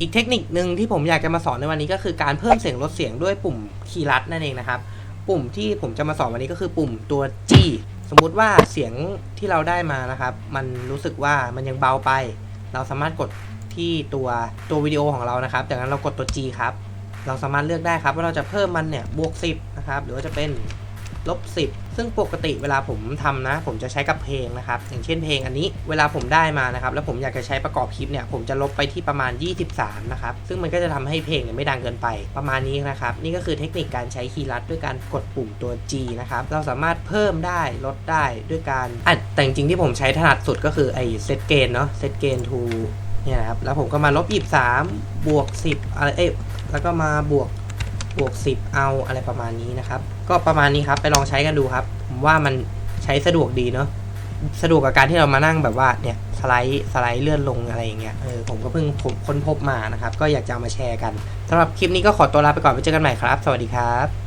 อีกเทคนิคหนึ่งที่ผมอยากจะมาสอนในวันนี้ก็คือการเพิ่มเสียงลดเสียงด้วยปุ่มคีย์ลัดนั่นเองนะครับ ปุ่มที่ผมจะมาสอนวันนี้ก็คือปุ่มตัว G สมมุติว่าเสียงที่เราได้มานะครับ มันรู้สึกว่ามันยังเบาไป เราสามารถกดที่ตัวตัววิดีโอของเรานะครับจากนั้นเรากดตัว G ครับ เราสามารถเลือกได้ครับว่าเราจะเพิ่มมันเนี่ยบวก 10 นะครับ หรือว่าจะเป็น ลบ10 ซึ่งปกติเวลาผมทำนะ ผมจะใช้กับเพลงนะครับ อย่างเช่นเพลงอันนี้เวลาผมได้มานะครับ แล้วผมอยากจะใช้ประกอบคลิปเนี่ย ผมจะลบไปที่ประมาณ 23 นะครับ ซึ่งมันก็จะทำให้เพลงเนี่ยไม่ดังเกินไป ประมาณนี้นะครับ นี่ก็คือเทคนิคการใช้คีย์ลัดด้วยการกดปุ่มตัว G นะครับ เราสามารถเพิ่มได้ลดได้ด้วยการอะแต่จริงที่ผมใช้ถนัดสุดก็คือไอ้เซตเกนเนาะเซตเกน to เนี่ยนะครับ แล้วผมก็มาลบ 23 บวก 10 อะไร เอ้ยแล้วก็มาบวก บวก10 เอาอะไรประมาณนี้นะครับ ก็ประมาณนี้ครับไปลองใช้กันดูครับ ผมว่ามันใช้สะดวกดีเนาะสะดวกกับการที่เรามานั่งแบบว่าเนี่ยสไลด์สไลด์เลื่อนลงอะไรอย่างเงี้ยเออผมก็เพิ่งผมค้นพบมานะครับ ก็อยากจะเอามาแชร์กันสำหรับคลิปนี้ก็ขอตัวลาไปก่อนไปเจอกันใหม่ครับ สวัสดีครับ